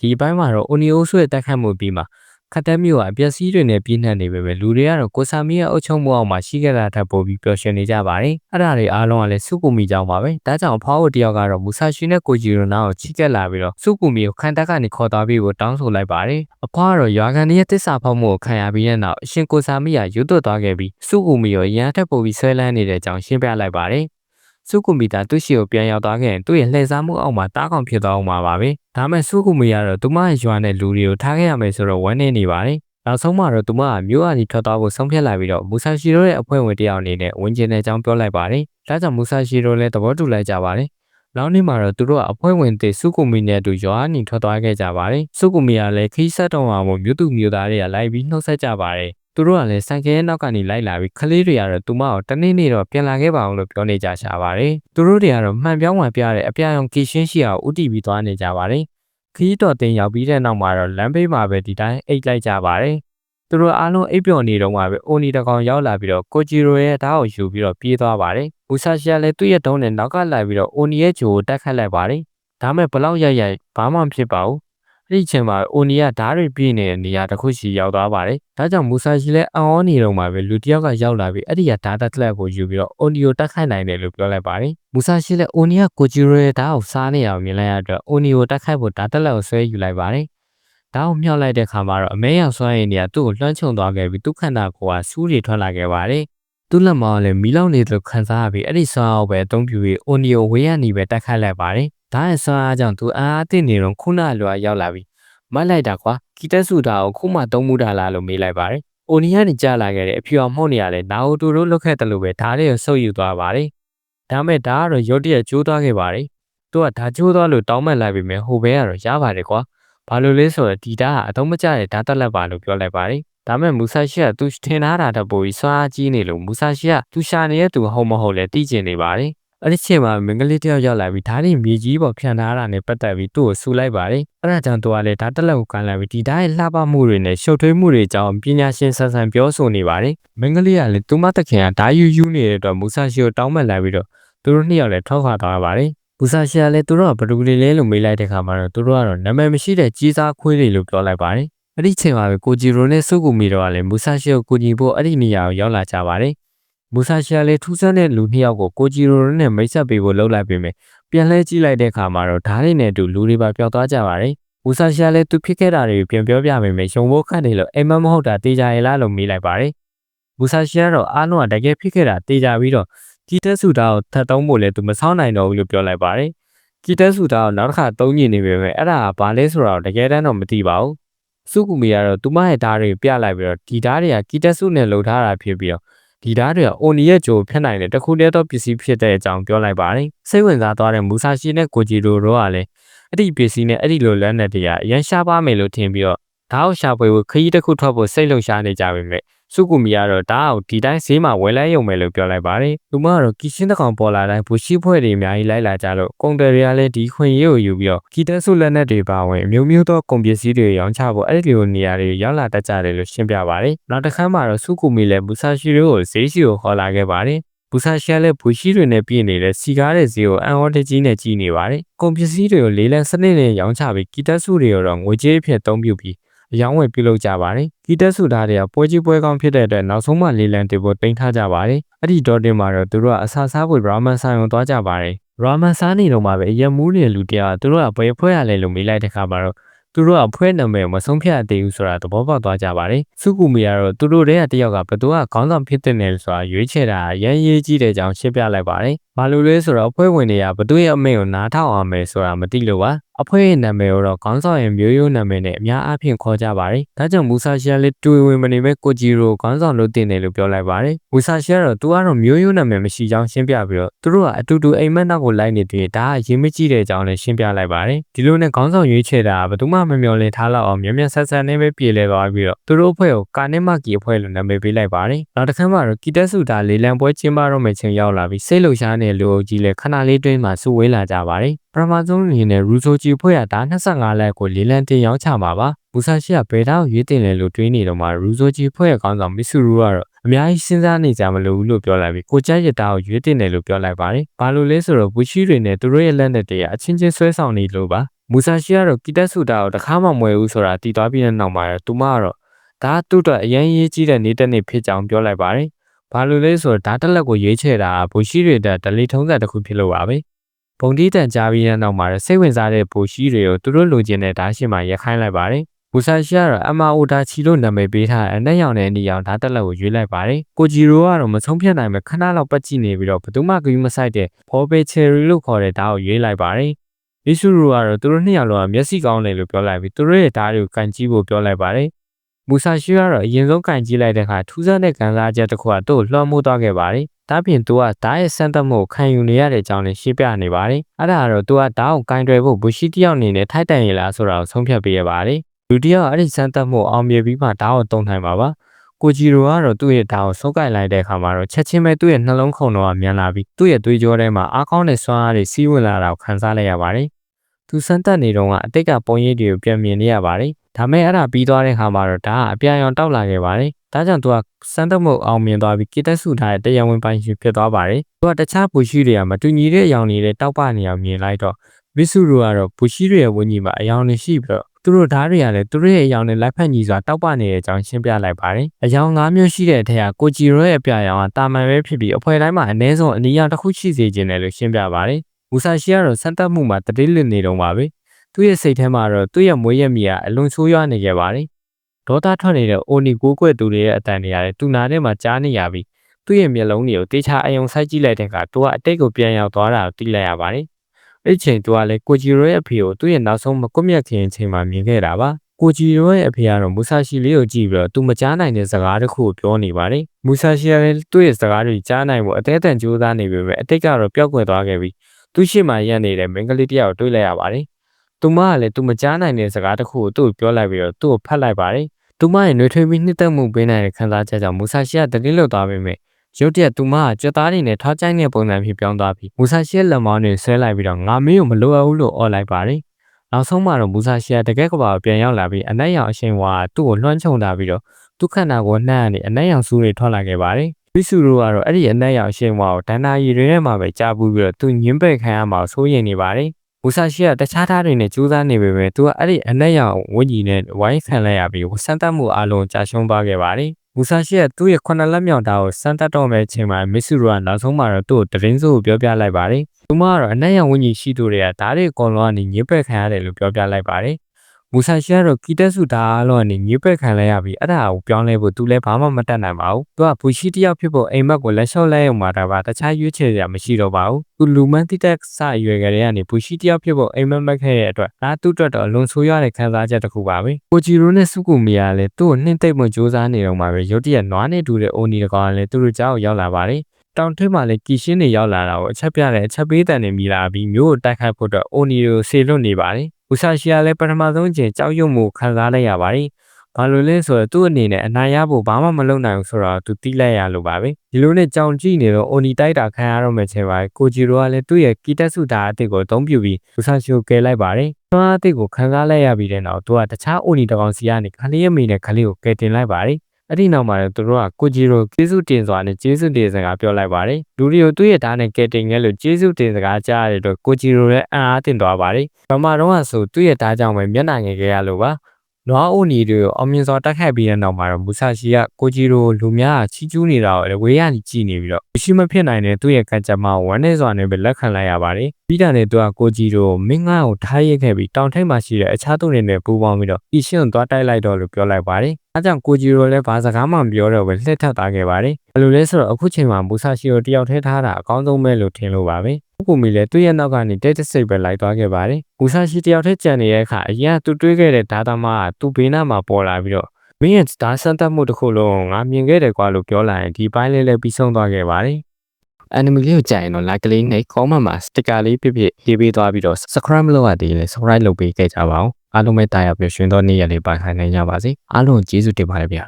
ဒီအပိုင်းမှာတော့အိုနီအိုဆွဲတက်ခတ်မှုပြီးမှာခတ်တက်မျိုးကအပျက်စီးတွေနဲ့ပြင်းထန်နေပေမဲ့လူတွေကတော့ကိုဆာမီရဲ့အုပ်ချုပ်မှုအောက်မှာရှိခဲ့တာထပ်ပိုပြီးပျော်ရွှင်နေကြပါတယ်အဲ့ဒါတွေအားလုံးကလည်းစုကူမီကြောင်းပါပဲဒါကြောင့်အဖွားတို့တယောက်ကတော့မူဆာရှိနဲ့ကိုဂျီရိုနာကိုချီကက်လာပြီးတော့စုကူမီကိုခန်တက်ကနေခေါ်သွားပြီးကိုတောင်းဆိုလိုက်ပါတယ်အဖွားကတော့ရွာကန်ရဲ့တစ္ဆာဖောက်မှုကိုခံရပြီးတဲ့နောက်အရှင်ကိုဆာမီကရွတ်သွတ်သွားခဲ့ပြီးစုကူမီကိုရန်ထပ်ပိုပြီးဆွဲလန်းနေတဲ့အကြောင်းရှင်းပြလိုက်ပါတယ် စုကူမီတာသူ့ရှိကိုပြန်ရောက်သွားခဲ့ရင်သူ့ရဲ့လှည့်စားမှုအောက်မှာတားကောင်ဖြစ်သွားအောင်ပါပါပဲဒါမဲ့စုကူမီကတော့သူမရဲ့ရွာနဲ့လူတွေကိုထားခဲ့ရမယ်ဆိုတော့ဝမ်းနေနေပါတယ်နောက်ဆုံးမှာတော့သူမကမြို့အနီထွက်သွားဖို့ဆုံးဖြတ်လိုက်ပြီးတော့မူဆာရှီရိုရဲ့အဖွဲ့ဝင်တယောက်အနေနဲ့ဝင်ကျင်တဲ့အကြောင်းပြောလိုက်ပါတယ်ဒါကြောင့်မူဆာရှီရိုလည်းသဘောတူလိုက်ကြပါတယ်နောက်နေ့မှာတော့သူတို့ကအဖွဲ့ဝင်တွေစုကူမီနဲ့အတူရွာအနီထွက်သွားခဲ့ကြပါတယ်စုကူမီကလည်းခီးဆက်တော်မှာမို့မြို့သူမြို့သားတွေကလိုက်ပြီးနှုတ်ဆက်ကြပါတယ် သူတို့ကလည်းဆိုင်ကဲရဲ့နောက်ကနေလိုက်လာပြီးခလေးတွေကတော့သူမကိုတနေ့နေ့တော့ပြန်လာခဲ့ပါအောင်လို့ပြောနေကြရှာပါတယ်သူတို့တွေကတော့မှန်ပြောင်းမှန်ပြတဲ့အပြာရောင်ကီရှင်းရှိအောင်ဥတီပြီးသွားနေကြပါတယ်ခီးတော်တင်ရောက်ပြီးတဲ့နောက်မှာတော့လမ်းဘေးမှာပဲဒီတိုင်းအိတ်လိုက်ကြပါတယ်သူတို့အားလုံးအိပ်ပျော်နေတော့မှပဲအိုနီတကောင်ရောက်လာပြီးတော့ကိုဂျီရိုရဲ့ဓာတ်ကိုယူပြီးတော့ပြေးသွားပါတယ်။ဘူဆာရှီကလည်းသူ့ရဲ့တုံးနဲ့နောက်ကလိုက်ပြီးတော့အိုနီရဲ့ဂျိုကိုတက်ခတ်လိုက်ပါတယ်။ဒါမဲ့ဘလောက်ရိုက်ရိုက်ဘာမှမဖြစ်ပါဘူး။ အဲ့ဒီချိန်မှာအိုနီကဓာတ်တွေပြေးနေတဲ့နေရာတစ်ခုစီရောက်သွားပါတယ်။ဒါကြောင့်မူဆာရှီလည်းအံ့ဩနေတော့မှပဲလူတစ်ယောက်ကရောက်လာပြီးအဲ့ဒီကဓာတ်တက်လက်ကိုယူပြီးတော့အိုနီကိုတက်ခတ်နိုင်တယ်လို့ပြောလိုက်ပါတယ်။မူဆာရှီလည်းအိုနီကကိုဂျီရိုရဲ့ဓာတ်ကိုစားနေအောင်မြင်လိုက်ရတော့အိုနီကိုတက်ခတ်ဖို့ဓာတ်တက်လက်ကိုဆွဲယူလိုက်ပါတယ်။ဒါကိုမြောက်လိုက်တဲ့ခါမှာတော့အမဲရောင်စွမ်းရည်နေကသူ့ကိုလွှမ်းခြုံသွားခဲ့ပြီးသူ့ခန္ဓာကိုယ်ကစူးတွေထွက်လာခဲ့ပါတယ်။သူ့လက်မောင်းလည်းမီးလောင်နေသလိုခံစားရပြီးအဲ့ဒီစွမ်းအားကိုပဲအသုံးပြုပြီးအိုနီယိုဝေးရနေပဲတက်ခတ်လိုက်ပါတယ်။ ဒါရဲ့စွမ်းအားကြောင့်သူအားအသင့်နေတော့ခုနလွာရောက်လာပြီးမတ်လိုက်တာကွာကီတက်ဆူတာကိုခုမှသုံးမှုတာလားလို့မေးလိုက်ပါတယ်။အိုနီကနေကြားလာခဲ့တဲ့အဖြူအောင်မှုန့်နေရလဲနာအိုတိုတို့လုတ်ခဲ့တယ်လို့ပဲဓာတ်လေးကိုဆုပ်ယူသွားပါတယ်။ဒါမဲ့ဒါကတော့ရုတ်တရက်ကျိုးသွားခဲ့ပါတယ်။သူကဓာတ်ကျိုးသွားလို့တောင်းပန်လိုက်ပြီးမြဲဟိုဘဲကတော့ရပါတယ်ကွာ။ဘာလို့လဲဆိုတော့ဒီဓာတ်ဟာအသုံးမကျတဲ့ဓာတ်တက်လက်ပါလို့ပြောလိုက်ပါတယ်။ဒါမဲ့မူဆာရှီကသူထင်ထားတာတပိုပြီးစွာအားကြီးနေလို့မူဆာရှီကသူရှာနေတဲ့သူဟုတ်မဟုတ်လဲသိကျင်နေပါတယ်။ အဲ့ဒီချိန်မှာမင်္ဂလိတယောက်ရောက်လာပြီးဓာတ်ရင်မြေကြီးပေါ်ဖြန့်ထားတာနဲ့ပတ်သက်ပြီးသူ့ကိုဆူလိုက်ပါတယ်။အဲ့ဒါကြောင့်သူကလည်းဓာတ်တက်လက်ကိုကန်လိုက်ပြီးဒီဓာတ်ရဲ့လှပမှုတွေနဲ့ရှုပ်ထွေးမှုတွေအကြောင်းပညာရှင်ဆန်ဆန်ပြောဆိုနေပါတယ်။မင်္ဂလိကလည်းသူမတခင်ကဓာတ်ယူယူနေတဲ့အတွက်မူဆာရှီကိုတောင်းပန်လိုက်ပြီးတော့သူတို့နှစ်ယောက်လည်းထောက်ခါသွားပါတယ်။ဘူဆာရှာလည်းသူတို့ကဘယ်သူတွေလဲလို့မေးလိုက်တဲ့ခါမှာတော့သူတို့ကတော့နာမည်မရှိတဲ့ကြီးစားခွေးတွေလို့ပြောလိုက်ပါတယ်။အဲ့ဒီချိန်မှာပဲကိုဂျီရိုနဲ့စုကူမီတို့ကလည်းမူဆာရှီကိုကူညီဖို့အဲ့ဒီနေရာကိုရောက်လာကြပါတယ်။ မူဆာရှီကလည်းထူးဆန်းတဲ့လူနှစ်ယောက်ကိုကိုဂျီရိုနဲ့မိတ်ဆက်ပေးဖို့လှုပ်လိုက်ပြီးမြပြန်လှည့်ကြည့်လိုက်တဲ့ခါမှာတော့ဓာတ်တွေနဲ့အတူလူတွေပါပျောက်သွားကြပါတယ်။မူဆာရှီကလည်းသူဖြစ်ခဲ့တာတွေပြန်ပြောပြပေးမယ်။ရုံဖို့ခန့်နေလို့အိမ်မမဟုတ်တာတေးကြရလားလို့မေးလိုက်ပါတယ်။မူဆာရှီကတော့အားလုံးကတကယ်ဖြစ်ခဲ့တာတေးကြပြီးတော့ကီတက်ဆူတာကိုထပ်သုံးဖို့လည်းသူမဆောင်းနိုင်တော့ဘူးလို့ပြောလိုက်ပါတယ်။ကီတက်ဆူတာကိုနောက်တစ်ခါသုံးညင်နေပေမဲ့အဲ့ဒါကဘာလဲဆိုတော့တကယ်တမ်းတော့မသိပါဘူး။စုကူမီကတော့သူမရဲ့ဓာတ်တွေပြလိုက်ပြီးတော့ဒီဓာတ်တွေကကီတက်ဆူနဲ့လှုပ်ထားတာဖြစ်ပြီးတော့ ဒီဓာတ်တွေကအိုနီရဲ့ဂျိုဖြတ်နိုင်တဲ့တခုတည်းသောပစ္စည်းဖြစ်တဲ့အကြောင်းပြောလိုက်ပါတယ်။စိတ်ဝင်စားသွားတဲ့မူဆာရှီနဲ့ကိုဂျီရိုတို့ကလည်းအဲ့ဒီပစ္စည်းနဲ့အဲ့ဒီလိုလက်နက်တွေကအရန်ရှားပါမယ်လို့ထင်ပြီးတော့ ဓာတ်ကိုရှာဖွေဖို့ခရီးတစ်ခုထွက်ဖို့စိတ်လှုပ်ရှားနေကြပေမဲ့စုကူမီကတော့ဒါအောင်ဒီတိုင်းဈေးမှာဝယ်လဲရုံပဲလို့ပြောလိုက်ပါတယ်။လူမကတော့ကီရှင်းတကောင်ပေါ်လာတိုင်းဘူရှိဖွဲ့တွေအများကြီးလိုက်လာကြလို့ကုန်တယ်တွေကလည်းဒီခွင့်ရေးကိုယူပြီးတော့ကီတက်ဆုလက်နက်တွေပါဝင်အမျိုးမျိုးသောကုန်ပစ္စည်းတွေရောင်းချဖို့အဲ့ဒီလိုနေရာတွေရောက်လာတတ်ကြတယ်လို့ရှင်းပြပါတယ်။နောက်တစ်ခါမှတော့စုကူမီလည်းဘူဆာရှိရိုကိုဈေးရှိကိုခေါ်လာခဲ့ပါတယ်။ဘူဆာရှာလည်းဘူရှိတွေနဲ့ပြည့်နေတဲ့စီကားတဲ့ဈေးကိုအန်အော်တကြီးနဲ့ကြီးနေပါတယ်။ကုန်ပစ္စည်းတွေကိုလေးလံစနစ်နဲ့ရောင်းချပြီးကီတက်ဆုတွေရောငွေကြေးအဖြစ်အသုံးပြုပြီး အယောင်းဝယ်ပြုလုပ်ကြပါတယ်။ကီတက်ဆူသားတွေကပွဲကြီးပွဲကောင်းဖြစ်တဲ့အတွက်နောက်ဆုံးမှလေးလံတေဖို့တင်ထားကြပါတယ်။အဲ့ဒီတော့တင်မှာတော့သူတို့ကအစာစားဖို့ရာမန်ဆိုင်ကိုသွားကြပါတယ်။ရာမန်စားနေတော့မှပဲအရက်မူးနေတဲ့လူတယောက်သူတို့ကဘယ်ဖွဲ့ရလဲလို့မေးလိုက်တဲ့ခါမှာတော့သူတို့ကဖွဲ့နာမည်မဆုံးဖြတ်သေးဘူးဆိုတာသဘောပေါက်သွားကြပါတယ်။စုကူမီကတော့သူတို့တဲ့တယောက်ကဘသူကခေါင်းဆောင်ဖြစ်တဲ့နယ်ဆိုတာရွေးချယ်တာရန်ရေးကြီးတဲ့ကြောင်းရှင်းပြလိုက်ပါတယ်။ဘာလို့လဲဆိုတော့အဖွဲ့ဝင်တွေကဘသူရဲ့အမိန့်ကိုနားထောင်အောင်မယ်ဆိုတာမသိလို့ပါ။ အဖွဲ့ရဲ့နာမည်ကိုတော့ခေါင်းဆောင်ရဲ့မျိုးရိုးနာမည်နဲ့အများအားဖြင့်ခေါ်ကြပါတယ်။ဒါကြောင့်မူဆာရှာလည်းတွေ့ဝင်မနေပဲကိုဂျီရိုခေါင်းဆောင်လို့တင်တယ်လို့ပြောလိုက်ပါတယ်။မူဆာရှာတော့သူကတော့မျိုးရိုးနာမည်မရှိကြောင်းရှင်းပြပြီးတော့သူတို့ကအတူတူအိမ်မက်နောက်ကိုလိုက်နေတယ်ဒါကအရင်မကြည့်တဲ့ကြောင်းလည်းရှင်းပြလိုက်ပါတယ်။ဒီလိုနဲ့ခေါင်းဆောင်ရွေးချယ်တာကဘယ်သူမှမမျှော်လင့်ထားလောက်အောင်မြန်မြန်ဆန်ဆန်နဲ့ပဲပြေလည်သွားပြီးတော့သူတို့အဖွဲ့ကိုကာနက်မကီအဖွဲ့လို့နာမည်ပေးလိုက်ပါတယ်။နောက်တစ်ခါမှတော့ကီတက်စုဒါလေလံပွဲကျင်းပတော့မယ့်ချိန်ရောက်လာပြီးစိတ်လှုပ်ရှားတဲ့လူအုပ်ကြီးလည်းခဏလေးတွင်းမှာစုဝေးလာကြပါတယ်။ပထမဆုံးအနေနဲ့ရူဆိုဂျီဖွဲ့ကဒါ25လက်ကိုလေးလံတင်ရောက်ချမှာပါ။မူဆာရှိကဘယ်တော့ရွေးတင်လဲလို့တွေးနေတော့မှရူဆိုဂျီဖွဲ့ရဲ့ခေါင်းဆောင်မစ်ဆူရူကတော့အများကြီးစဉ်းစားနေကြမလို့ဘူးလို့ပြောလိုက်ပြီးကိုကြက်ရတာကိုရွေးတင်တယ်လို့ပြောလိုက်ပါတယ်။ဘာလို့လဲဆိုတော့ဘူရှိတွေနဲ့သူတို့ရဲ့လက်နက်တွေကအချင်းချင်းဆွဲဆောင်နေလို့ပါ။မမူဆာရှီကတော့ကီတက်ဆူတာကိုတခါမှမဝယ်ဘူးဆိုတာတည်သွားပြီးတဲ့နောက်မှာတော့သူမကတော့ဒါကသူ့အတွက်အရင်ရေးကြီးတဲ့နေတဲ့နေ့ဖြစ်ကြောင်းပြောလိုက်ပါတယ်။ဘာလို့လဲဆိုတော့ဒါတက်လက်ကိုရွေးချယ်တာကဘူရှိတွေတဲ့ဒလီထုံးစံတစ်ခုဖြစ်လို့ပါပဲ။ ဘုံတီးတန်ကြားပြီးတဲ့နောက်မှာတော့စိတ်ဝင်စားတဲ့ဘူရှိတွေကိုသူတို့လိုချင်တဲ့ဓာတ်ရှင်မှာရခိုင်းလိုက်ပါတယ်။ဘူဆာရှီကတော့အမအိုဒါချီလို့နာမည်ပေးထားတဲ့အနက်ရောင်တဲ့အနီရောင်ဓာတ်တက်လက်ကိုရွေးလိုက်ပါတယ်။ကိုဂျီရိုကတော့မဆုံးဖြတ်နိုင်ပဲခဏလောက်ပတ်ကြည့်နေပြီးတော့ဘယ်သူမှဂရုမစိုက်တဲ့ဖော်ပေချယ်ရီလို့ခေါ်တဲ့ဓာတ်ကိုရွေးလိုက်ပါတယ်။ယေရှုရူကတော့သူတို့နှစ်ယောက်လုံးကမျက်စိကောင်းတယ်လို့ပြောလိုက်ပြီးသူတို့ရဲ့ဓာတ်တွေကိုကန်ကြည့်ဖို့ပြောလိုက်ပါတယ်။မူဆာရှိကတော့အရင်ဆုံးကန်ကြည့်လိုက်တဲ့အခါထူးဆန်းတဲ့ကန်စားချက်တစ်ခုကသူ့ကိုလွှမ်းမိုးသွားခဲ့ပါတယ်။ ဒါပြင်သူကဓာတ်ရဲ့စမ်းသပ်မှုကိုခံယူနေရတဲ့အကြောင်းလေးရှင်းပြနေပါတယ်။အဲ့ဒါကတော့သူကဓာတ်ကိုကန်တွယ်ဖို့ဘူရှိတယောက်အနေနဲ့ထိုက်တန်ရလားဆိုတာကိုဆုံးဖြတ်ပေးရပါတယ်။လူတယောက်အဲ့ဒီစမ်းသပ်မှုအောင်မြင်ပြီးမှဓာတ်ကိုတုံနိုင်ပါပါ။ကိုဂျီရိုကတော့သူ့ရဲ့ဓာတ်ကိုစုပ်ကိုင်လိုက်တဲ့အခါမှာတော့ချက်ချင်းပဲသူ့ရဲ့နှလုံးခုန်တော့မြန်လာပြီးသူ့ရဲ့သွေးကြောထဲမှာအားကောင်းတဲ့စွမ်းအားတွေစီးဝင်လာတာကိုခံစားလိုက်ရပါတယ်။သူစမ်းသပ်နေတော့ကအတိတ်ကပုံရိပ်တွေကိုပြန်မြင်နေရပါတယ်။ဒါမဲ့အဲ့ဒါပြီးသွားတဲ့အခါမှာတော့ဒါကအပြာရောင်တောက်လာခဲ့ပါတယ်။ ဒါကြောင့်သူကစမ်းသပ်မှုအောင်မြင်သွားပြီးကီတက်ဆူထားတဲ့တရားဝင်ပိုင်ရှင်ဖြစ်သွားပါတယ်။သူကတခြားဘူရှိတွေကမတူညီတဲ့အယောင်တွေနဲ့တောက်ပနေအောင်မြင်လိုက်တော့မစ်ဆူရူကတော့ဘူရှိတွေရဲ့ဝန်းကြီးမှာအယောင်တွေရှိပြီးတော့သူတို့ဓာတ်တွေကလည်းသူတို့ရဲ့အယောင်နဲ့လိုက်ဖက်ညီစွာတောက်ပနေတဲ့အကြောင်းရှင်းပြလိုက်ပါတယ်။အယောင်၅မျိုးရှိတဲ့အထက်ကကိုဂျီရိုရဲ့အပြာရောင်ကတာမန်ပဲဖြစ်ပြီးအဖွဲတိုင်းမှာအနည်းဆုံးအနည်းရောင်တစ်ခုရှိစေခြင်းတယ်လို့ရှင်းပြပါတယ်။မူဆာရှီကတော့စမ်းသပ်မှုမှာတတိလစ်နေတော့ပါပဲ။သူ့ရဲ့စိတ်ထဲမှာတော့သူ့ရဲ့မွေးရမီကအလွန်ဆိုးရွားနေခဲ့ပါတယ်။ ဒေါသထွက်နေတဲ့အိုနီကိုကွက်သူတွေရဲ့အတန်တွေရတယ်သူနာထဲမှာကြားနေရပြီးသူ့ရဲ့မျက်လုံးတွေကိုတေချာအယုံဆိုင်ကြည့်လိုက်တဲ့အခါသူကအတိတ်ကိုပြန်ရောက်သွားတာကိုသိလိုက်ရပါတယ်။အဲ့ချိန်သူကလည်းကိုဂျီရိုရဲ့အဖေကိုသူ့ရဲ့နောက်ဆုံးမကွမျက်ခင်အချိန်မှာမြင်ခဲ့တာပါ။ကိုဂျီရိုရဲ့အဖေကတော့မူဆာရှီလေးကိုကြည့်ပြီးတော့သူမကြားနိုင်တဲ့စကားတစ်ခုကိုပြောနေပါတယ်။မူဆာရှီကလည်းသူ့ရဲ့စကားတွေကြားနိုင်ဖို့အသေးအတန်ကြိုးစားနေပေမဲ့အတိတ်ကတော့ပျောက်ကွယ်သွားခဲ့ပြီးသူ့ရှိမှရက်နေတဲ့မင်္ဂလိတယောက်ကိုတွေ့လိုက်ရပါတယ်။သူမကလည်းသူမကြားနိုင်တဲ့စကားတစ်ခုကိုသူ့ကိုပြောလိုက်ပြီးတော့သူ့ကိုဖတ်လိုက်ပါတယ်။ သူမရဲ့နှွေးထွေးပြီးနှစ်သက်မှုပေးနိုင်တဲ့ခံစားချက်ကြောင့်မူဆာရှီကတတိလွတ်သွားပေမဲ့ရုတ်တရက်သူမကကြွသားတွေနဲ့ထောက်ကြိုက်တဲ့ပုံစံဖြစ်ပြောင်းသွားပြီးမူဆာရှီရဲ့လက်မောင်းတွေဆွဲလိုက်ပြီးတော့ငါမင်းကိုမလိုအပ်ဘူးလို့អော်လိုက်ပါတယ်။နောက်ဆုံးမှာတော့မူဆာရှီကတကယ်ကဘာကိုပြန်ရောက်လာပြီးအနက်ရောင်အရှင်ဝါကသူ့ကိုလွှမ်းခြုံတာပြီးတော့သူခန္ဓာကိုယ်နှံ့ကနေအနက်ရောင်ဆူးတွေထွက်လာခဲ့ပါတယ်။ပြီးစုတို့ကတော့အဲ့ဒီအနက်ရောင်အရှင်ဝါကိုဒန္နာရီတွေထဲမှာပဲကြားပူးပြီးတော့သူညင်းပယ်ခံရမှာစိုးရိမ်နေပါတယ်။ မူဆာရှီကတခြားသားတွေနဲ့ကြိုးစားနေပေမဲ့သူကအဲ့ဒီအနက်ရောင်ဝန်းကြီးနဲ့ဝိုင်းခံလိုက်ရပြီးစမ်းသပ်မှုအလုံးကြာရှုံးသွားခဲ့ပါတယ်။မူဆာရှီကသူ့ရဲ့ခုနှစ်လက်မြောက်သားကိုစမ်းသပ်တော့မဲ့အချိန်မှာမစ်ဆူရကနောက်ဆုံးမှာတော့သူ့ကိုတရင်စိုးကိုပြောပြလိုက်ပါတယ်။သူမကတော့အနက်ရောင်ဝန်းကြီးရှိသူတွေကဓာတ်တွေအကုန်လုံးကနေညစ်ပက်ခံရတယ်လို့ပြောပြလိုက်ပါတယ်။ မူဆာရှီကတော့ကီတက်စုဓာတ်အားလုံးကနေညစ်ပက်ခံလိုက်ရပြီးအဲ့ဒါကိုပြောင်းလဲဖို့သူလည်းဘာမှမတတ်နိုင်ပါဘူး။သူကဘူရှိတယောက်ဖြစ်ဖို့အိမ်မက်ကိုလက်လျှော့လဲရုံမှာဒါပါတခြားရွေးချယ်စရာမရှိတော့ပါဘူး။သူလူမန်းတိတက်စအရွယ်ကလေးကနေဘူရှိတယောက်ဖြစ်ဖို့အိမ်မက်မက်ခဲ့တဲ့အတွက်ဒါသူ့အတွက်တော့အလွန်ဆိုးရွားတဲ့ခံစားချက်တစ်ခုပါပဲ။ကိုဂျီရိုနဲ့စုကူမီယာလည်းသူ့ကိုနှိမ့်သိမ့်မှုစူးစမ်းနေတော့မှာပဲရုတ်တရက်နွားနဲ့တူတဲ့အိုနီတကောင်ကလည်းသူတို့ကြောက်ရောက်လာပါတယ်။တောင်ထွေးမှာလည်းကီရှင်းတွေရောက်လာတာကိုအချက်ပြတဲ့အချက်ပေးတန်တွေမိလာပြီးမျိုးကိုတိုက်ခိုက်ဖို့အတွက်အိုနီကိုဆေလွတ်နေပါတယ်။ ဦးဆာရှီယာလည်းပထမဆုံးကျင်ကြောက်ရွံ့မှုခံစားလိုက်ရပါတယ်။ဘာလို့လဲဆိုတော့သူ့အနေနဲ့အနိုင်ရဖို့ဘာမှမလုပ်နိုင်ဘူးဆိုတော့သူတိလိုက်ရလို့ပါပဲ။ဒီလိုနဲ့ကြောင်ကြည့်နေတော့အိုနီတိုက်တာခံရတော့မယ်ချေပါကိုဂျီရိုကလည်းသူ့ရဲ့ကီတက်စုတာအစ်စ်ကိုအသုံးပြုပြီးဦးဆာရှီကိုကယ်လိုက်ပါတယ်။သွားအစ်စ်ကိုခံစားလိုက်ရပြီးတဲ့နောက်သူကတခြားအိုနီတကောင်စီကနေခလေးရမိနဲ့ခလေးကိုကယ်တင်လိုက်ပါတယ်။ အဲ့ဒီနောက်မှာတော့သူတို့ကကိုဂျီရိုကျေးဇူးတင်စွာနဲ့ကျေးဇူးတင်စကားပြောလိုက်ပါတယ်လူတွေကိုသူ့ရဲ့ဓာတ်နဲ့ကယ်တင်ခဲ့လို့ကျေးဇူးတင်စကားကြားရတဲ့အတွက်ကိုဂျီရိုလည်းအံ့အားသင့်သွားပါတယ်ဗမာတော့ကဆိုသူ့ရဲ့ဓာတ်ကြောင့်ပဲမျက်နှာငယ်ခဲ့ရလို့ပါ နွားအိုနီတွေကိုအောင်မြင်စွာတိုက်ခိုက်ပြီးတဲ့နောက်မှာတော့မူဆာရှီကကိုဂျီရိုလူများကချီးကျူးနေတာကိုလည်းဝေးရကြည့်နေပြီးတော့မရှိမဖြစ်နိုင်တဲ့သူ့ရဲ့ကံကြမ္မာဝမ်းနေစွာနဲ့ပဲလက်ခံလိုက်ရပါတယ်ပြီးတာနဲ့သူကကိုဂျီရိုမင်းငါ့ကိုထားရိတ်ခဲ့ပြီးတောင်ထိပ်မှာရှိတဲ့အခြားသူတွေနဲ့ပူးပေါင်းပြီးတော့အီရှင်ကိုသွားတိုက်လိုက်တော့လို့ပြောလိုက်ပါတယ်အဲကြောင့်ကိုဂျီရိုလည်းဘာစကားမှမပြောတော့ပဲလှည့်ထပ်သွားခဲ့ပါတယ်ဘယ်လိုလဲဆိုတော့အခုချိန်မှာမူဆာရှီကိုတယောက်ထဲထားတာအကောင်းဆုံးပဲလို့ထင်လို့ပါပဲ ကိုမီလည်းသူ့ရဲ့နောက်ကနေတိတ်တဆိတ်ပဲလိုက်သွားခဲ့ပါတယ်။မူဆာရှိတယောက်တည်းကြံနေတဲ့အခါအရင်ကသူတွေးခဲ့တဲ့ဓာတာမကသူ့ဘေးနားမှာပေါ်လာပြီးတော့မင်းရဲ့ဓာစမ်းသပ်မှုတစ်ခုလုံးငါမြင်ခဲ့တယ်ကွာလို့ပြောလာရင်ဒီပိုင်းလေးလည်းပြီးဆုံးသွားခဲ့ပါတယ်။ anime လေးကိုကြိုက်ရင်တော့ like လေးနဲ့ comment မှာ sticker လေးပြပြရေးပေးသွားပြီးတော့ subscribe မလုပ်ရသေးရင်လည်း subscribe လုပ်ပေးခဲ့ကြပါဦးအားလုံးပဲတာယာပျော်ရွှင်သောနေ့ရက်လေးပါခိုင်နိုင်ကြပါစေအားလုံးကျေးဇူးတင်ပါတယ်ဗျာ